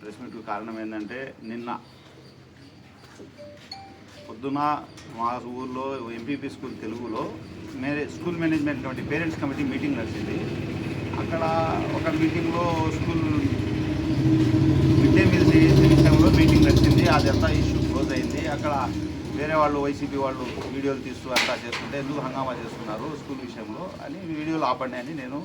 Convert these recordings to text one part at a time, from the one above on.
Press మీట్కు కారణం ఏంటంటే నిన్న పొద్దున మా ఊర్లో ఎంపీపీ స్కూల్ తెలుగులో మేరే school management committee parents committee meeting నడిచింది. అక్కడ ఒక మీటింగ్లో స్కూల్ మిడ్ డే మీల్స్ విషయంలో మీటింగ్ నడిచింది. అదంతా ఇష్యూ క్లోజ్ అయింది. అక్కడ వేరే వాళ్ళు వైసీపీ వాళ్ళు వీడియోలు తీస్తూ అంతా చేస్తుంటే ఎందుకు హంగామా చేస్తున్నారు స్కూల్ విషయంలో అని వీడియోలు ఆపండి అని నేను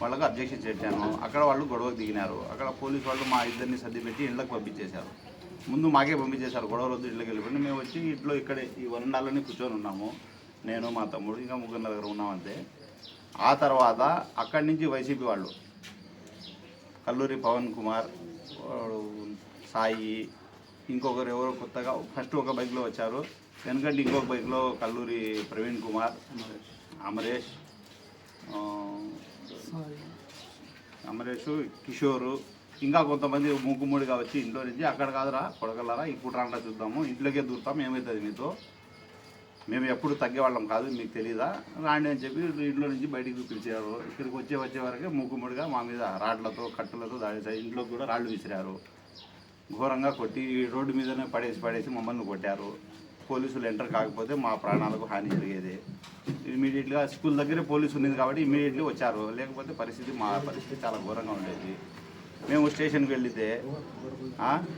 వాళ్ళకు అబ్జెక్షన్ చేర్చాను అక్కడ వాళ్ళు గొడవకు దిగినారు. అక్కడ పోలీస్ వాళ్ళు మా ఇద్దరిని సర్ది పెట్టి ఇళ్ళకి పంపించేశారు. ముందు మాకే పంపించేశారు. గొడవలు వద్దు ఇళ్ళకి వెళ్ళిపోయి మేము వచ్చి ఇంట్లో ఇక్కడే ఈ వరండాలని కూర్చొని ఉన్నాము. నేను మా తమ్ముడు ఇంకా ముగ్గురు దగ్గర ఉన్నామంతే ఆ తర్వాత అక్కడి నుంచి వైసీపీ వాళ్ళు కల్లూరి పవన్ కుమార్ సాయి ఇంకొకరు ఎవరో కొత్తగా ఫస్ట్ ఒక బైక్లో వచ్చారు. వెనకంటే ఇంకొక బైక్లో కల్లూరి ప్రవీణ్ కుమార్ అమరేష్ అమరేష్ కిషోరు ఇంకా కొంతమంది మూకుమ్మడిగా వచ్చి ఇంట్లో నుంచి అక్కడ కాదురా కొడగలరా ఇప్పుడు రాండా చూద్దాము ఇంట్లోకే దూరుతాం ఏమవుతుంది మీతో? మేము ఎప్పుడు తగ్గేవాళ్ళం కాదు మీకు తెలీదా? రాండి అని చెప్పి ఇంట్లో నుంచి బయటికి పిలిచారు. ఇక్కడికి వచ్చే వచ్చే వరకే మూకుమ్మడిగా మా మీద రాడ్లతో కట్టులతో దాడి ఇంట్లోకి కూడా రాళ్ళు విసిరారు. ఘోరంగా కొట్టి రోడ్డు మీదనే పడేసి పడేసి మమ్మల్ని కొట్టారు. పోలీసులు ఎంటర్ కాకపోతే మా ప్రాణాలకు హాని జరిగేది. ఇమీడియట్గా స్కూల్ దగ్గరే పోలీసు ఉన్నది కాబట్టి ఇమీడియట్లీ వచ్చారు. లేకపోతే పరిస్థితి మా పరిస్థితి చాలా ఘోరంగా ఉండేది. మేము స్టేషన్కి వెళ్ళితే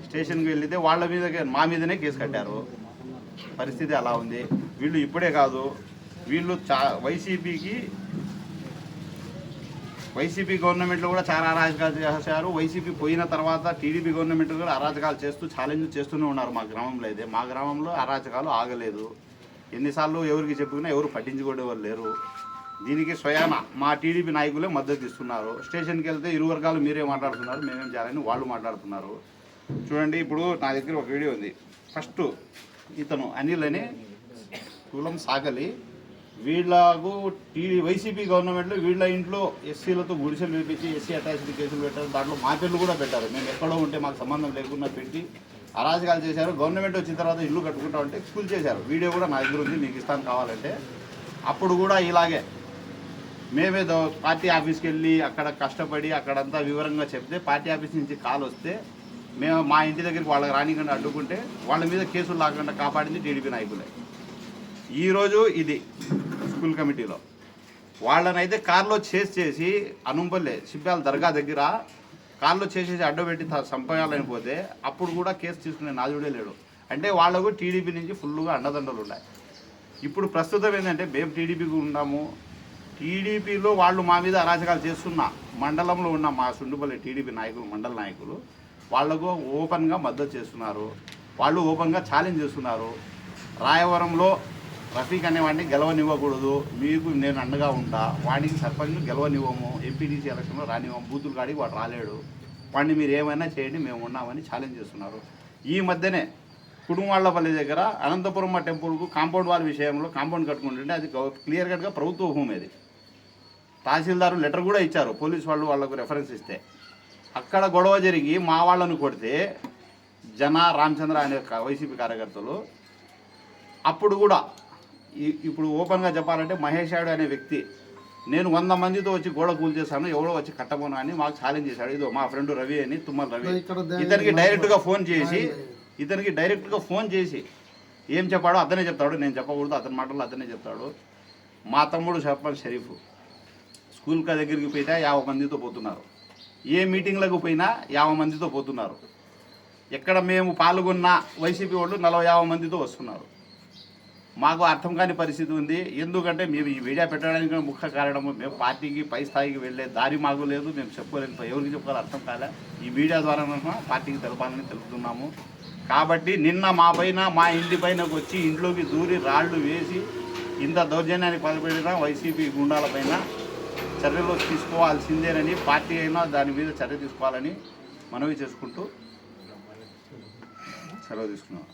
స్టేషన్కి వెళ్ళితే వాళ్ళ మీద మా మీదనే కేసు కట్టారు. పరిస్థితి అలా ఉంది. వీళ్ళు ఇప్పుడే కాదు. వీళ్ళు చా వైసీపీకి వైసీపీ గవర్నమెంట్లో కూడా చాలా అరాజకాలు చేశారు. వైసీపీ పోయిన తర్వాత టీడీపీ గవర్నమెంట్ కూడా అరాజకాలు చేస్తూ ఛాలెంజ్ చేస్తూనే ఉన్నారు మా గ్రామంలో అయితే. మా గ్రామంలో అరాజకాలు ఆగలేదు. ఎన్నిసార్లు ఎవరికి చెప్పుకున్నా ఎవరు పట్టించుకోవడం వాళ్ళు లేరు. దీనికి స్వయాన మా టీడీపీ నాయకులే మద్దతు ఇస్తున్నారు. స్టేషన్కి వెళ్తే ఇరు వర్గాలు మీరే మాట్లాడుతున్నారు మేమేం చేయాలని వాళ్ళు మాట్లాడుతున్నారు. చూడండి ఇప్పుడు నా దగ్గర ఒక వీడియో ఉంది. ఫస్ట్ ఇతను అనిల్ అని కులం సాగలి. వీళ్ళకు టీ వైసీపీ గవర్నమెంట్లో వీళ్ళ ఇంట్లో ఎస్సీలతో గుడిసెలు వేపించి ఎస్సీ అటాచ్డ్ కేసులు పెట్టారు. దాంట్లో మా పేర్లు కూడా పెట్టారు. మేము ఎక్కడో ఉంటే మాకు సంబంధం లేకుండా పెట్టి అరాజకాలు చేశారు. గవర్నమెంట్ వచ్చిన తర్వాత ఇల్లు కట్టుకుంటా ఉంటే స్కూల్ చేశారు. వీడియో కూడా నా దగ్గర ఉంది మీకు ఇస్తాను కావాలంటే. అప్పుడు కూడా ఇలాగే. మేమేదో పార్టీ ఆఫీస్కి వెళ్ళి అక్కడ కష్టపడి అక్కడంతా వివరంగా చెప్తే పార్టీ ఆఫీస్ నుంచి కాల్ వస్తే మేము మా ఇంటి దగ్గరికి వాళ్ళకి రానికుండా అడ్డుకుంటే వాళ్ళ మీద కేసులు లాగకుండా కాపాడింది టీడీపీ నాయకులే. ఈరోజు ఇది. స్కూల్ కమిటీలో. వాళ్ళనైతే కార్లో చేసి చేసి అనుంపల్లే సిబ్బాల దర్గా దగ్గర కార్లో చేసేసి అడ్డబెట్టి త- చంపేయాలని పోతే అప్పుడు కూడా కేసు తీసుకునే నాదుడే లేడు. అంటే వాళ్ళకు టీడీపీ నుంచి ఫుల్గా అండదండలు ఉన్నాయి. ఇప్పుడు ప్రస్తుతం ఏంటంటే మేము టీడీపీకి ఉన్నాము. టీడీపీలో వాళ్ళు మా మీద అరాచకాలు చేస్తున్న మండలంలో ఉన్న మా సుండుపల్లి టీడీపీ నాయకులు మండల నాయకులు వాళ్ళకు ఓపెన్గా మద్దతు చేస్తున్నారు. వాళ్ళు ఓపెన్గా ఛాలెంజ్ చేస్తున్నారు. రాయవరంలో రఫీక్ అనేవాడిని గెలవనివ్వకూడదు మీకు నేను అండగా ఉంటా వాడికి సర్పంచ్ గెలవనివ్వము ఎంపీటీసీ ఎలక్షన్లో రానివ్వము బూతులు కాడికి వాడు రాలేడు. వాడిని మీరు ఏమైనా చేయండి మేము ఉన్నామని ఛాలెంజ్ చేస్తున్నారు. ఈ మధ్యనే కుటుంబాళ్ళపల్లి దగ్గర అనంతపురం టెంపుల్కు కాంపౌండ్ వాల్ విషయంలో కాంపౌండ్ కట్టుకుంటుంటే అది క్లియర్ కట్గా ప్రభుత్వ భూమి అది. తహసీల్దారు లెటర్ కూడా ఇచ్చారు పోలీస్ వాళ్ళు వాళ్ళకు రెఫరెన్స్ ఇస్తే. అక్కడ గొడవ జరిగి మా వాళ్ళను కొడితే జన రామచంద్ర అనే వైసీపీ కార్యకర్తలు అప్పుడు కూడా ఇప్పుడు ఓపెన్గా చెప్పాలంటే మహేష్ యాడు అనే వ్యక్తి. నేను వంద మందితో వచ్చి గోడ కూల్చేశాను ఎవడో వచ్చి కట్టబోను అని మాకు ఛాలెంజ్ చేశాడు. ఇదో మా ఫ్రెండ్ రవి అని తుమ్మల రవి. ఇతనికి డైరెక్ట్గా ఫోన్ చేసి ఇతనికి డైరెక్ట్గా ఫోన్ చేసి ఏం చెప్పాడో అతనే చెప్తాడు నేను చెప్పకూడదు అతని మాటల్లో అతనే చెప్తాడు. మా తమ్ముడు చెప్పాలి షరీఫ్ స్కూల్ కా దగ్గరికి పోయితే యాభై మందితో పోతున్నారు. ఏ మీటింగ్లకు పోయినా యాభై మందితో పోతున్నారు. ఎక్కడ మేము పాల్గొన్న వైసీపీ వాళ్ళు నలభై యాభై మందితో వస్తున్నారు. మాకు అర్థం కాని పరిస్థితి ఉంది. ఎందుకంటే మేము ఈ మీడియా పెట్టడానికి ముఖ్య కారణము మేము పార్టీకి పై స్థాయికి వెళ్ళే దారి మాకు లేదు. మేము చెప్పుకోలేని ఎవరికి చెప్పుకోవాలి అర్థం కాలే. ఈ మీడియా ద్వారా పార్టీకి తెలపాలని తెలుపుతున్నాము. కాబట్టి నిన్న మా పైన మా ఇంటి పైనకు వచ్చి ఇంట్లోకి దూరి రాళ్ళు వేసి ఇంత దౌర్జన్యానికి పాల్పడిన వైసీపీ గుండాల పైన చర్యలు తీసుకోవాల్సిందేనని పార్టీ అయినా దాని మీద చర్య తీసుకోవాలని మనవి చేసుకుంటూ సెలవు తీసుకున్నాం.